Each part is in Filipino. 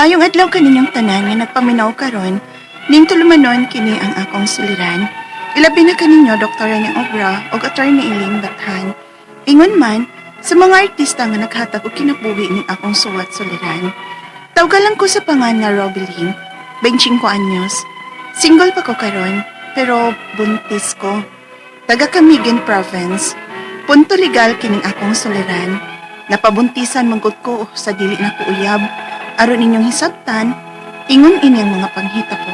Mayong adlaw kaninyong tanan nga nagpaminaw karon, ning tulumanon kini ang akong suliran. Ilabi na kaninyo Dr. ng Obra o Attorney Iling Bathan. Ingon man, sa mga artista nga naghatag og kinabuhi ning akong suwat suliran. Tawgalan ko sa pangan nga Robeline, 25 anyos. Single pa ko karon, pero buntis ko. Taga Camiguin Province. Punto legal kining akong suliran. Napabuntisan manggod ko sa dili na ko uyab. Aron ninyong hisabtan, ingon ini ang mga panghita ko.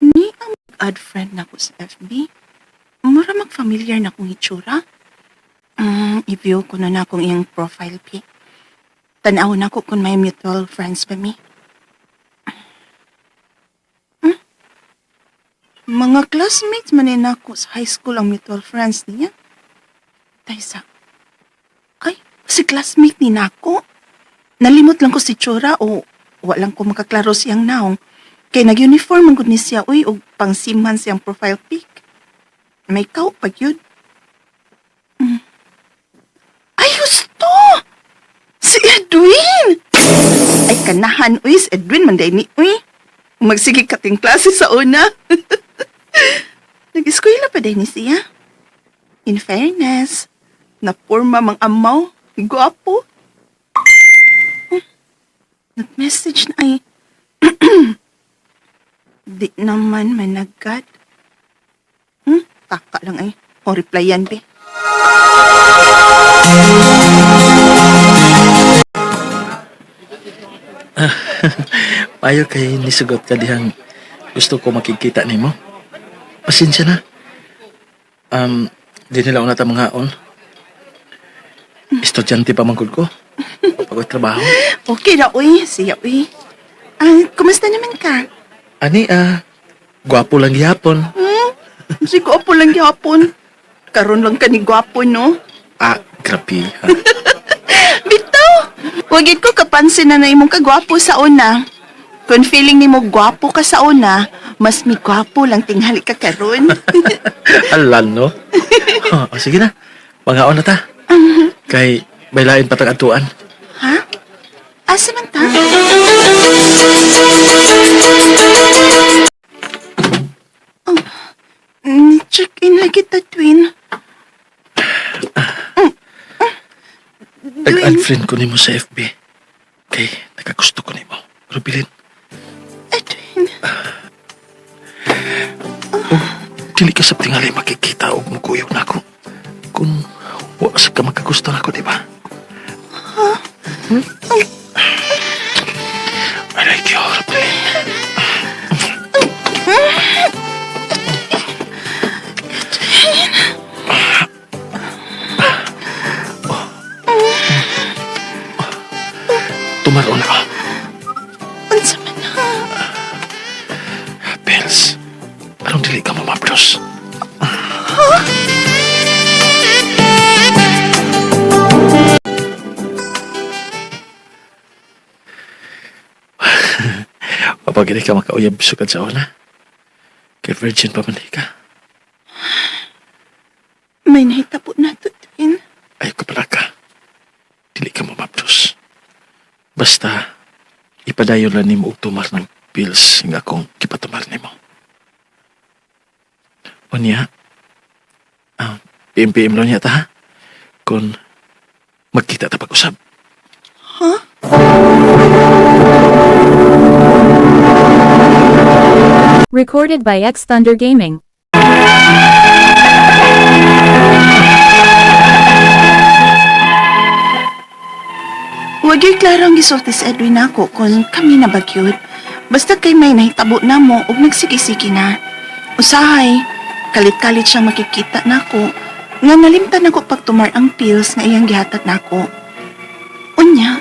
Ni ang add friend na ko sa FB. Mura mag-familiar na kong itsura. Mm, i-view ko na na akong iyang profile pic. Tanaw na ko kung may mutual friends pa mi. Mga classmates man na ako sa high school ang mutual friends niya. Taysa. Ay, si classmate ni nako. Nalimot lang ko si Chura o walang ko makaklaro siyang naong. Kay nag-uniform ang gud ni uy, o pangsiman siyang profile pic. May kao pag yun. Mm. Ay, gusto! Si Edwin! Ay, kanahan, uy, si Edwin, manday ni, uy. Magsige kating klase sa una. Nag-eskwela pa din siya. In fairness, napurma mang amaw, guwapo. Hmm. Nag-message na ay, Di naman managad. Hmm, taka lang ay. O replyan, be. Payo kay nisugot ka dihang gusto ko makikita nimo. Pasensya na. Um, di nila una ta mga on. Estudyante pa mangkod ko. Pagod trabaho. Okay na, uy. Siya, uy. Ah, kumusta naman ka? Ani ah, gwapo lang gihapon. Hmm? Si gwapo lang yapon. Karon lang ka ni gwapo, no? Ah, grabe ha. Bitaw! Wagit ko kapansin na na imong kagwapo sa una. Kung feeling ni mo gwapo ka sa una, mas mi gwapo lang tinghali ka karon. Alan, no? oh, sige na. Mga on na ta. Kay baylain patang atuan. ha? Asa man ta? Oh, mm, check-in lagi ta, twin. Nag-add friend ko nimo sa FB. Kay nakagusto ko nimo. Rubilin, Edwin. Dili ka sa tingali makikita og mukuyog na ako. Kung wa sa ka makagusto na ako, di ba? Hmm? I ka makauyab sugad sa una, kay virgin pa man ka, May nahitabo na to, twin. ayaw ka pala ka. Dili ka mamabros. Basta, ipadayon lang nimo og tumar ng pills nga akong kipatumar nimo. O niya, ah, PM-PM lang niya ta ha? Kung magkita ta pag-usap. Recorded by X Thunder Gaming. Huwag yung klaro ang gisulti sa Edwin ako kung kami na bagyod. Basta kay may nahitabo na mo ug nagsigi-sige na. Usahay, kalit-kalit siyang makikita na ako nga nalimtan ako pagtumar ang pills nga iyang gihatag na ako. Unya,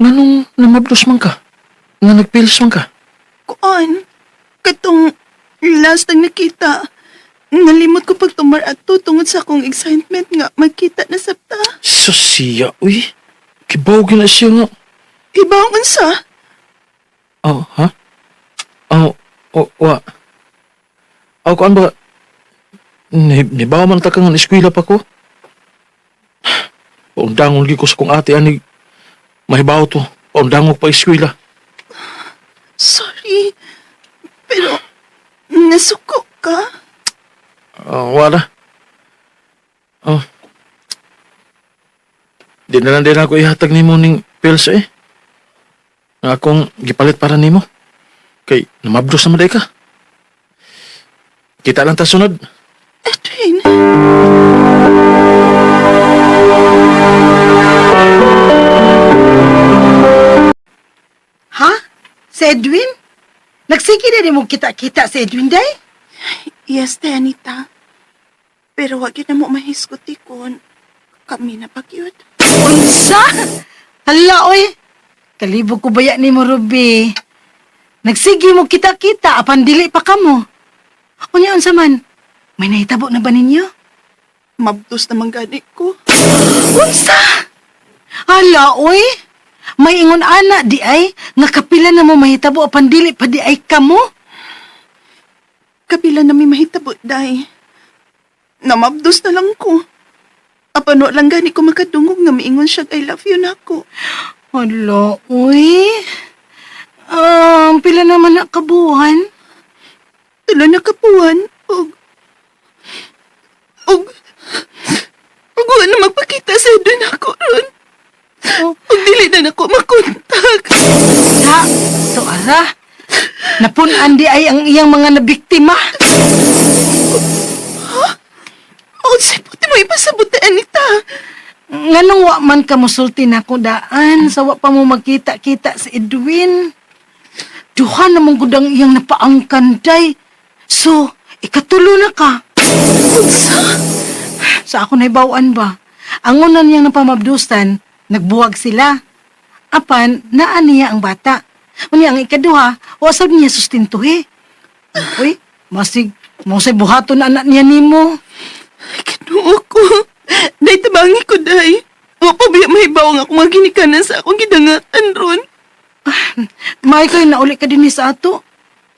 Nganong namabros man ka? Nga nagpills man ka? kuan, katong last ang nakita, nalimot ko pagtumar at tungod sa akong excitement nga magkita na sabta. Sosiya, uy. Kibaw na siya nga. Ibang unsa? Oh, ha? O, wa. Ako kan ba? Ni, nibawa man ta kang eskwela pa ko. Paundangon gi ko sa kong ate ani. Mahibaw to. Paundangon pa eskwela. Sorry. Pero, nasuko ka? Ah, wala. Oh. Di na lang din ako ihatag ni mo ning pills eh. Nga akong gipalit para nimo. Kay namabdos naman ka. Kita lang ta sunod. Edwin, Si Edwin? Nagsige na rin mo kita-kita si Edwin, day? yes, te, Anita. Pero wag yun na mo mahisguti kon kami na pagyud. Unsa? Hala, oy. Kalibog ko baya ni mo, Ruby. Nagsige mo kita-kita, apan dili pa ka mo. Unya, unsa man? May nahitabo na ba ninyo? Mabdos naman gani ko. Unsa? Hala, oy. May ingon ana di ay, nga kapila na mo mahitabo apan dili pa di ay kamo. Kabila na may mahitabo, day. Namabdos na lang ko. Apano lang gani ko makadungog nga miingon siya I love you na ako. Hala, uy. Um, pila naman na kabuhan. Tulo na kapuan. Og... Og... Og wala na magpakita sa doon ako ron. Oh. Dili na nako makontag. Ha? So, ara. Napunan di ay ang iyang mga nabiktima. O, say puti mo ipasabot na Anita. Nganong wa man ka musulti na ko daan sa wa pa mo magkita-kita si Edwin. Duha namang gudang iyang napaangkan day. So, ikatulo na ka. Sa ako na ibawaan ba? Ang unan niyang napamabdusan, nagbuwag sila. Apan, naan niya ang bata. Unya ang ikaduha, wasab niya sustintuhi. Uy, masig, masay buhaton na anak niya nimo. Kinuo ko. Day tabangi ko, day. O pa biya mahibaw nga akong mga ginikanan sa akong gidangatan ron. May kay nauli ka din sa ato.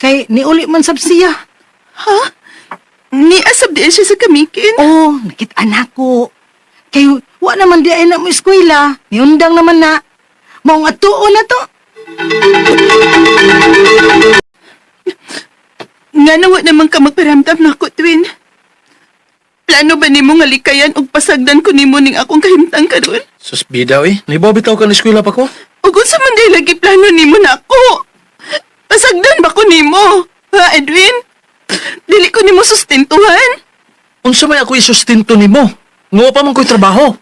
Kay niuli man sab siya. Ha? Ni asab di siya sa kamikin. Oh, nakit anak ko. Kay wa naman di ay na mo eskwela. Niundang naman na. Maong atuo na to. Nga nawa naman ka magparamdam na ako, twin. Plano ba nimo nga likayan og pasagdan ko nimo ning akong kahimtang karon? Sus bidaw eh. Nibaw bitaw ka ng eskwela pa ko. Ug unsa man day lagi plano nimo na ako? Pasagdan ba ko nimo? Ha, Edwin? Dili ko nimo sustentuhan? Unsa may ako isustinto nimo? Nga pa man ko'y trabaho.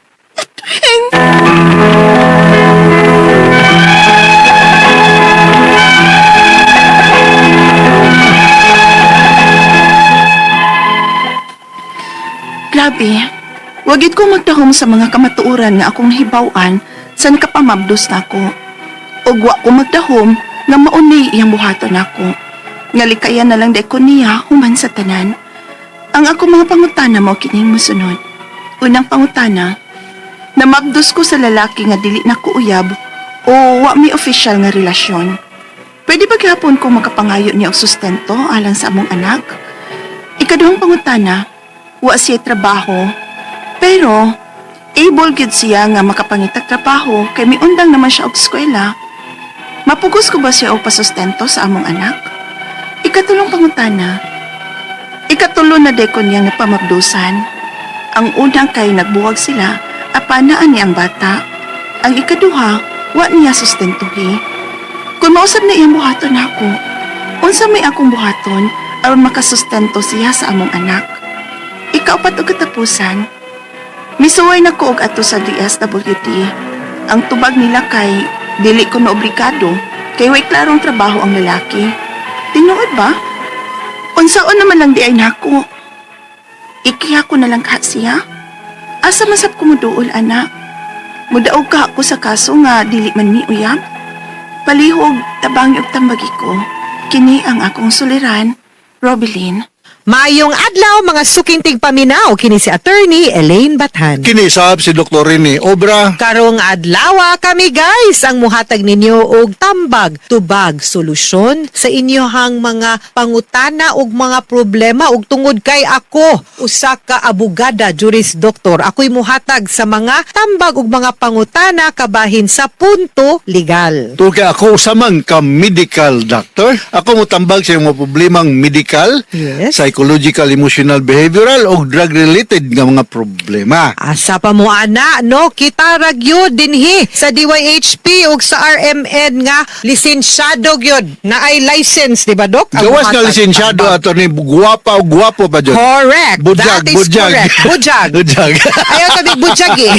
Grabe. Wagit ko magdahom sa mga kamatuoran nga akong nahibawan sa nakapamabdos na ako. Ug wa ko magdahom nga mauni iyang buhaton ako. Nga likayan na lang day ko niya human sa tanan. Ang ako mga pangutana mo kining musunod. Unang pangutana, namabdos ko sa lalaki nga dili na ko uyab o wa mi official nga relasyon. Pwede ba gihapon ko makapangayo niya og sustento alang sa among anak? Ikaduhang pangutana, wa siya trabaho, pero able gid siya nga makapangitag trabaho kay miundang naman siya og eskwela. Mapugos ko ba siya og pasustento sa among anak? Ikatulong pangutana, ikatulo na dekon niyang napamabdusan. Ang unang kay nagbuwag sila, apanaan niya ang bata. Ang ikaduha, wa niya sustentuhi. Kung mausap na iyang buhaton ako, unsa may akong buhaton aron makasustento siya sa among anak. Ikaapat og katapusan, misuway na ko og ato sa DSWD. Ang tubag nila kay dili ko na obligado kay way klarong trabaho ang lalaki. Tinuod ba? Unsaon naman lang di ay nako. Ikiha ko na lang ka siya. Asa masap ko muduol, anak. Mudaog ka ako sa kaso nga dili man mi uyab. Palihog, tabangi og tambagi ko. Kini ang akong suliran, Robilin. Mayong adlaw mga suking tigpaminaw kini si attorney Elaine Bathan. Kinisab si Dr. Rene Obra. Karong adlaw kami guys ang muhatag ninyo og tambag tubag solusyon sa inyohang mga pangutana ug mga problema ug tungod kay ako usa ka abogada juris doktor ako'y muhatag sa mga tambag ug mga pangutana kabahin sa punto legal. Tulkay ako usamang ka medical doctor. Ako mo tambag sa mga problemang medical, Yes. psychological, emotional, behavioral o drug-related nga mga problema. Asa pa mo ana no kita ragyo dinhi sa DYHP ug sa RMN nga lisensyado gyud na ay license di ba dok? Gawas nga lisensyado ato ni guwapa o guwapo pa dyan. Correct. Budyag, That is budyag. correct. Budyag. Budyag. Ayaw sabi budyag eh.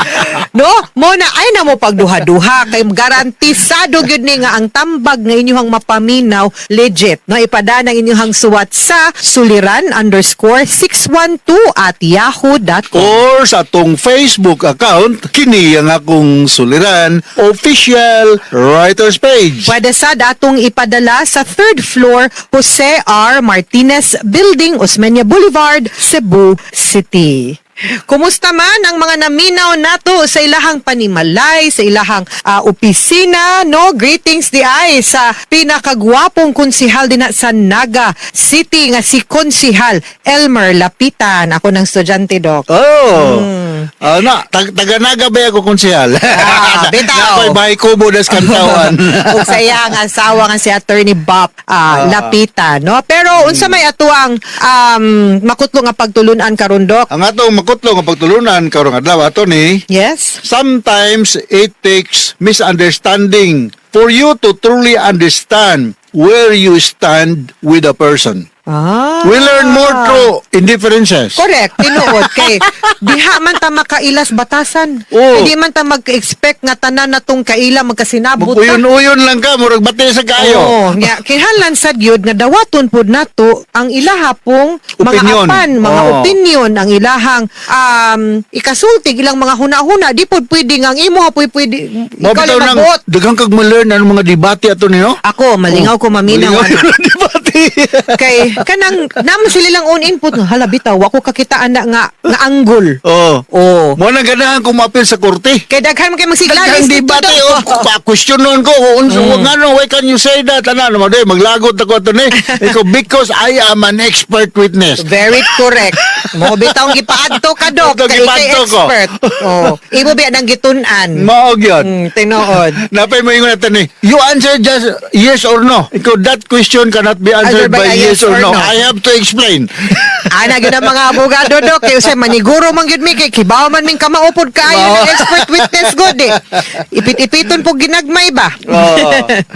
no? Mo na ay na mo pagduha-duha kay garantisado gyud ni nga ang tambag nga inyong mapaminaw legit. No ipada ng inyong suwat sa suliran underscore 612 at yahoo.com. Or sa atong Facebook account, kini ang akong suliran, official writer's page. Pwede sad atong ipadala sa third floor Jose R. Martinez Building, Osmeña Boulevard, Cebu City. Kumusta man ang mga naminaw nato sa ilahang panimalay, sa ilahang ah, opisina, no? Greetings di ay sa pinakagwapong konsihal din sa Naga City nga si Konsihal Elmer Lapitan. Ako ng estudyante, Doc. Oh. Ah, na, tag taganaga ba ako konsehal? Ah, bitaw. Na ako'y bahay kubo das kantawan. ug sa iya ang asawa nga si Attorney Bob ah, Lapita no pero unsa may atuang um, makutlo nga pagtulunan karon Dok ang atong makutlo nga pagtulunan karong adlaw ato ni yes sometimes it takes misunderstanding for you to truly understand where you stand with a person. Ah We learn more through indifferences. Correct, tinuod kay diha man ta makailas batasan. Oo. Hindi man ta mag-expect nga tanan natong kaila magkasinabot. Uyon-uyon lang ka, murag bati sa kayo. Oo, nga kinahanglan sad gyud nga dawaton pud nato ang ilaha pong mga Opinyon. apan, mga Oo. opinion, ang ilahang um, ikasulti ilang mga huna-huna, di pud pwede nga ang imo pwede pwede ikaw lang magbuot. daghang kag ma-learn ang mga debate ato niyo. Ako, malingaw ko maminaw. Malingaw ano. debate. Kay kanang naman sila lang own input nga hala bitaw ako kakitaan na nga nga angle. oh. Oh. Mo na ganahan kumapil sa korte. Kay daghan man kay magsiglalis Daghang debate oh, pa questionon ko kung unsa mm. ngano why can you say that ana mo day maglagot ako ato ni. Iko because I am an expert witness. Very correct. Mo bitaw gipaadto ka dok Ito, gipaadto ko. expert. Oh, imo biya nang gitun-an. Maog yun. Mm, tinuod. Napay mo ingon natin ni. You answer just yes or no. Ikaw that question cannot be answered Answered by by, yes, yes or, or no. no. I have to explain. Ana gyud mga abogado dok kay usay maniguro man gyud mi kay kibaw man ming kamaupod kaayo Mao. ng expert witness good eh. Ipit-ipiton po ginagmay ba? Oo.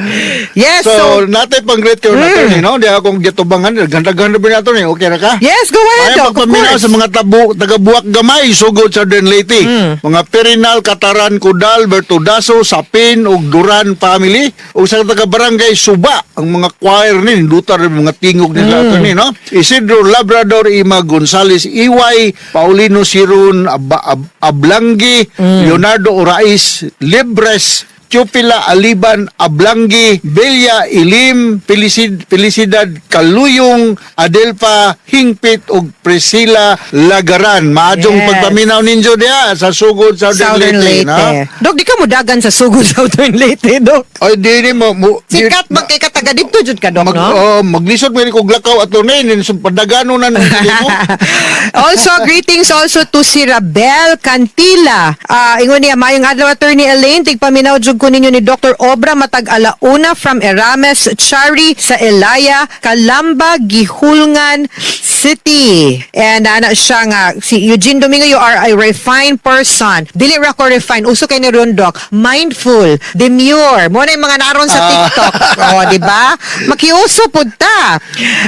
yes, so, so, natin pang great kayo natin, ni, no? Di akong gitubangan. Ganda-ganda ba nato ni? Okay na ka? yes, go ahead Ay dok. Of pagpaminaw course. sa mga tabu, taga-buwak gamay, sugod sa Den Leyte. Mga Perinal, Kataran, Kudal, Bertudaso, Sapin, ug Duran family. ug sa taga-barangay Suba, ang mga choir ni, dutar mga tingog nila ato ni, no? Isidro Labrador, Ima Gonzales, Iway, Paulino Sirun, Ab- Ab- Ablangi, Leonardo Orais, Libres, Chupila, Aliban, Ablangi, Belia, Ilim, Felicidad, Felicidad Kaluyong, Adelpa, Hingpit, ug Priscilla Lagaran. Maadjong Yes. pagpaminaw ninyo diya sa sugod sa Southern Leyte. na? Dok, di ka mo dagan sa sugod Southern Leyte, Dok. Ay, di ni mo. mo Sikat ba kay kataga dito jud ka, Dok, Mag, no? oh, maglisod mo kong lakaw at tunay, padagano na also, greetings also to si Rabel Cantila. Ah, ingon niya, mayong adlaw attorney Elaine, tigpaminaw jud ko ninyo ni Dr. Obra matag alauna from Erames, Chari sa Elaya, Calamba, Gihulngan City. And ana siya nga, si Eugene Domingo, you are a refined person. Dili ra ko refine, uso kay ni Rondok, mindful, demure. Mo na yung mga naroon sa TikTok. oh, di ba? Makiuso pud ta.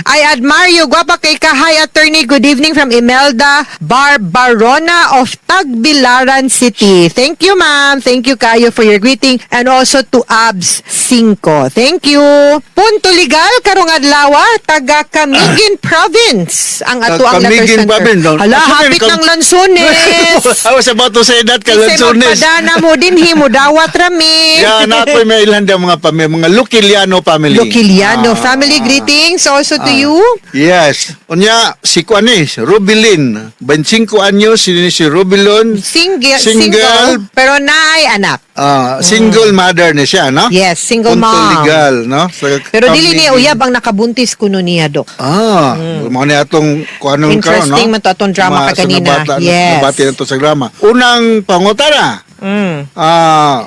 I admire you. Gwapa kay ka. Hi, attorney. Good evening from Imelda Barbarona of Tagbilaran City. Thank you, ma'am. Thank you, Kayo, for your greeting. And also to Abs 5. Thank you. Punto legal, karong adlaw, taga Camiguin Province. ang ato ang bin, no? Hala, hapit ng lansones. I was about to say that, Kasi kalansunis. magpadana mo din himo dawat rami. Yeah, na ako'y may ilan din mga pamilya, mga Luciliano family. Lokiliano. Ah. Family greetings also to you. Yes. Unya, si Kuanis, Rubilin. 25 anyos, si, si Rubilon. Single, single, Single. pero naay anak. ah, single mother ni siya, no? Yes, single Punto mom. legal, no? Sa Pero dili niya uyab ang nakabuntis kuno niya, Dok. Ah, mga niya atong kung anong Interesting man to atong drama ka kanina. Yes. Nabati na to sa drama. Unang pangutana, Mm. ah,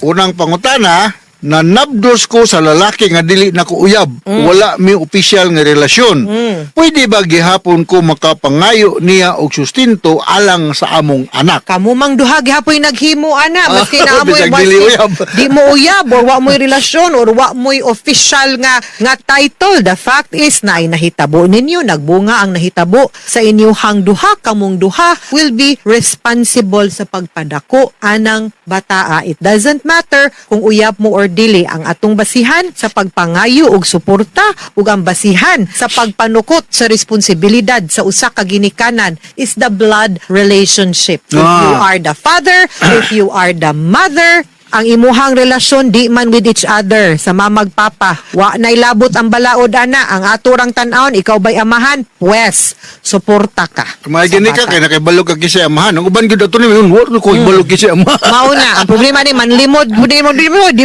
unang pangutana, na nabdos ko sa lalaki nga dili na ko uyab. Wala mi opisyal nga relasyon. Pwede ba gihapon ko makapangayo niya og sustinto alang sa among anak? Kamu mang duha gihapoy naghimo ana maski na amoy di mo uyab or wa mo'y relasyon or wa mo'y official nga nga title the fact is na ay nahitabo ninyo nagbunga ang nahitabo sa inyuhang duha kamong duha will be responsible sa pagpadako anang bataa it doesn't matter kung uyab mo or dili ang atong basihan sa pagpangayo og suporta ug ang basihan sa pagpanukot sa responsibilidad sa usa ka ginikanan is the blood relationship if you Ah. are the father, if you are the mother, ang imuhang relasyon di man with each other sa mamag papa wa nay labot ang balaod ana ang aturang tan-awon ikaw bay amahan pwes suporta ka May gini ka kay nakabalog ka kisay amahan. Ang uban gyud ato ni yun, wa ko ibalog kisay amahan. Mauna, ang problema ni manlimod, di mo di mo di,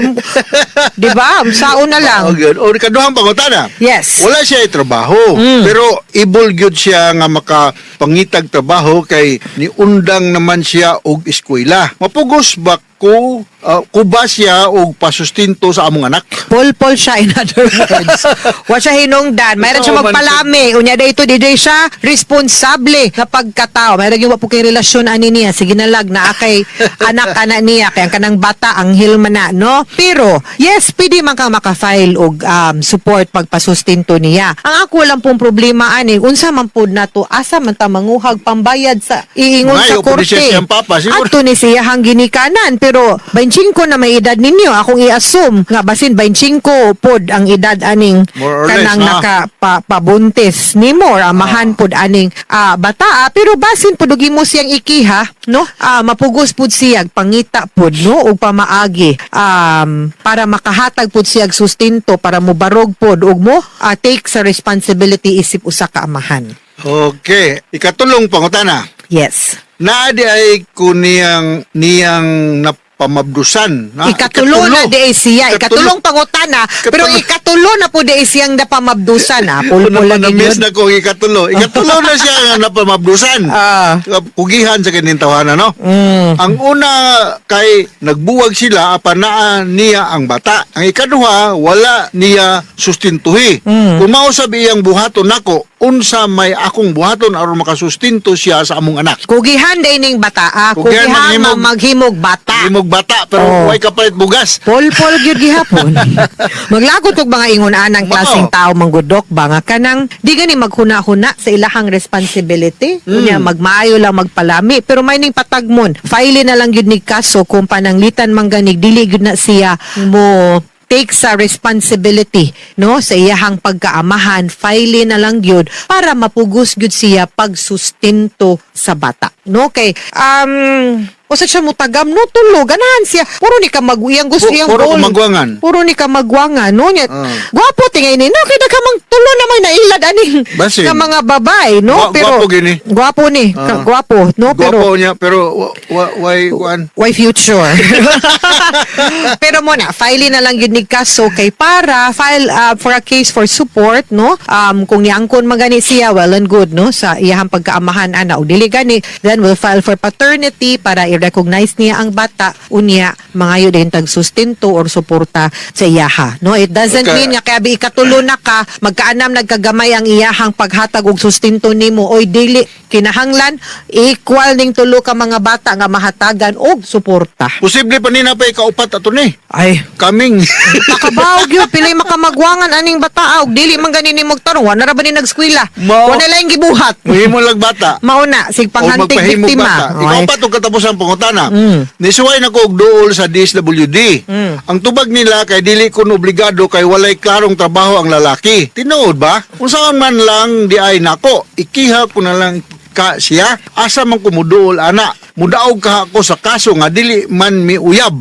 di ba? Saon na lang. Oh, good. O kaduhang pangutana. Yes. Wala siya trabaho, pero ibol gyud siya nga makapangitag trabaho kay niundang naman siya og eskwela. Mapugos ba ko uh, kuba siya og pasustinto sa among anak? Pol-pol siya in other words. Wa siya hinungdan. Mayroon siya man magpalami. Unya dito di day siya responsable nga pagkatao. Mayroon yung po kay relasyon ani niya. Sige na lag na kay anak ana niya. Kaya ang kanang bata ang hilman na, no? Pero, yes, pwede man ka makafile og um, support pagpasustinto niya. Ang ako lang pong problema ani, unsa man pud na to, asa man ta manguhag pambayad sa iingon sa Ngayo, pwede korte. siya siyang papa, siguro. Ato ni siyahang ginikanan pero 25 na may edad ninyo. Akong i-assume nga basin 25 pod ang edad aning kanang less, naka pa, pabuntis nimo or amahan pod aning ah, bata pero basin pod imo siyang ikiha no? Ah, mapugos pod siya pangita pod no? Ug pamaagi um, para makahatag pod siya og sustinto para mobarog pod ug mo ah, take sa responsibility isip usa ka amahan. Okay, ikatulong pangutana. Yes Naadi ay ko niyang napamabdusan. Na, ikatulo na di ay siya. Ikatulong pangutana. Pero Ikatulo. ikatulo na po di ay siyang napamabdusan. Ha? Pulpul Ano lang na yun. na ko ikatulo. Ikatulo na siya nga napamabdusan. Ah. Pugihan sa kanin tawanan, no? Mm. Ang una kay nagbuwag sila apanaan niya ang bata. Ang ikaduha wala niya sustintuhi. Mm. Kung iyang buhaton nako, unsa may akong buhaton aron makasustinto siya sa among anak. Kugihan day ning bata. Ah. Kugihan Kugihan maghimog- ma maghimog bata. Imog bata pero Oh. way kapalit bugas. Pol-pol gyud gihapon. Maglagot kog mga ingon anang Mao. klaseng tao manggudok ba nga kanang di gani maghuna-huna sa ilahang responsibility. Unya magmaayo lang magpalami pero may ning patagmon. File na lang gyud ni kaso kung pananglitan man ganig dili gyud na siya mo take sa responsibility no sa iyahang pagkaamahan file na lang gyud para mapugos gyud siya pagsustinto sa bata no kay um Usa siya mo tagam no tulo ganahan siya puro ni ka maguyang gusto Pu- iyang puro goal. ka magwangan. puro ni ka magwangan no nya Ah. gwapo tingay ni no kay ka mang tulo na may nailad aning nga mga babae no Gwa- pero gwapo gini. gwapo ni ka- gwapo no pero Gwapo niya pero wa, why kuan? Why future? Pero muna, file na lang yun ni kaso kay para file uh, for a case for support, no? Um, kung niangkon magani siya, well and good, no? Sa iyahang pagkaamahan, ana, o dili gani, then we'll file for paternity para i-recognize niya ang bata, unya, mangayo din tag sustinto or suporta sa iyaha, no? It doesn't Okay. mean nga kaya bi ikatulo na ka, magkaanam nagkagamay ang iyahang paghatag og sustinto nimo, oy dili, kinahanglan, equal ning tulo ka mga bata nga mahatagan og suporta. Posible pa nina pa ikaupat ato ni. Ay, Kaming. Nakabaog yun, pilay makamagwangan aning bata og dili man ganin ni magtarong, wala na ba ni nagskwela? Wala lang gibuhat. Muhimo lang bata. Mauna, sig o biktima. bata. Ikaw Okay. pa itong katapos ang pangutana. Mm. Nisuway na ko og duol sa DSWD. Mm. Ang tubag nila kay dili kun obligado kay walay klarong trabaho ang lalaki. Tinuod ba? ha? Unsaon man lang di ay nako, ikiha ko na lang ka siya. Asa man ko muduol ana. Mudaog ka ako sa kaso nga dili man mi uyab.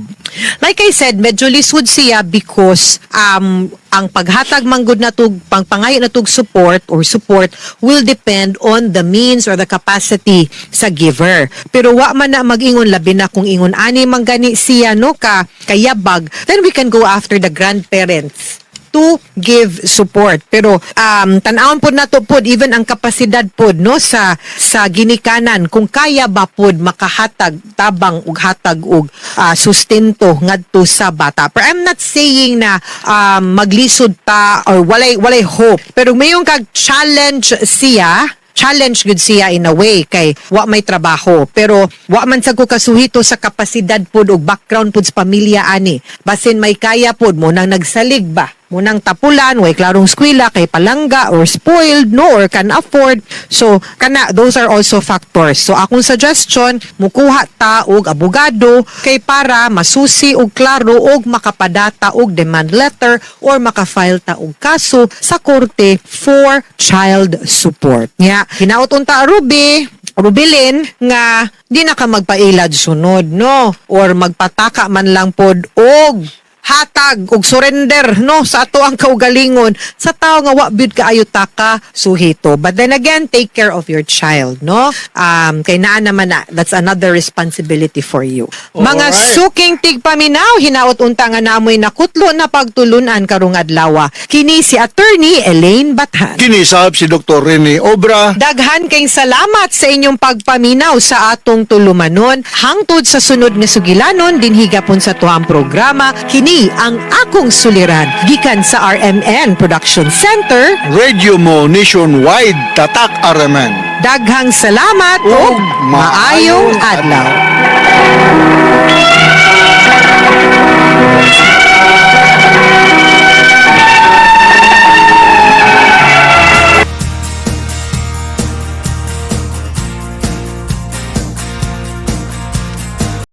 Like I said, medyo lisod siya because um, ang paghatag manggod na tug, pangpangayo na tug support or support will depend on the means or the capacity sa giver. Pero wa man na mag-ingon labi na kung ingon ani man gani siya no ka kayabag, then we can go after the grandparents to give support. Pero um tan-awon pod nato pod even ang kapasidad pod no sa sa ginikanan kung kaya ba pod makahatag tabang ug hatag og ah, sustento ngadto sa bata. Pero I'm not saying na um, maglisod ta or walay walay hope. Pero mayong kag challenge siya challenge gud siya in a way kay wa may trabaho pero wa man sad ko kasuhito sa kapasidad pod ug background pod sa pamilya ani basin may kaya pod mo nang nagsalig ba mo nang tapulan way klarong skwela kay palangga or spoiled no or can afford. So kana those are also factors. So akong suggestion mukuha ta og abogado kay para masusi og klaro og makapadata og demand letter or makafile ta og kaso sa korte for child support. Nya hinaot unta Ruby Rubilin nga di na ka magpailad sunod no? Or magpataka man lang pod og hatag og surrender no sa ato ang kaugalingon sa tao nga wa byud kaayo taka suhito but then again take care of your child no um kay naa naman na that's another responsibility for you mga Alright. suking tigpaminaw hinaot unta nga namoy nakutlo na pagtulunan karong adlaw kini si attorney Elaine Bathan Kinisab si Dr. Rene Obra. Daghan kayong salamat sa inyong pagpaminaw sa atong tulumanon. Hangtod sa sunod nga sugilanon, dinhigapon sa tuhang programa, kini ang akong suliran. Gikan sa RMN Production Center, Radio mo nationwide tatak araman. daghang salamat o maayong adlaw.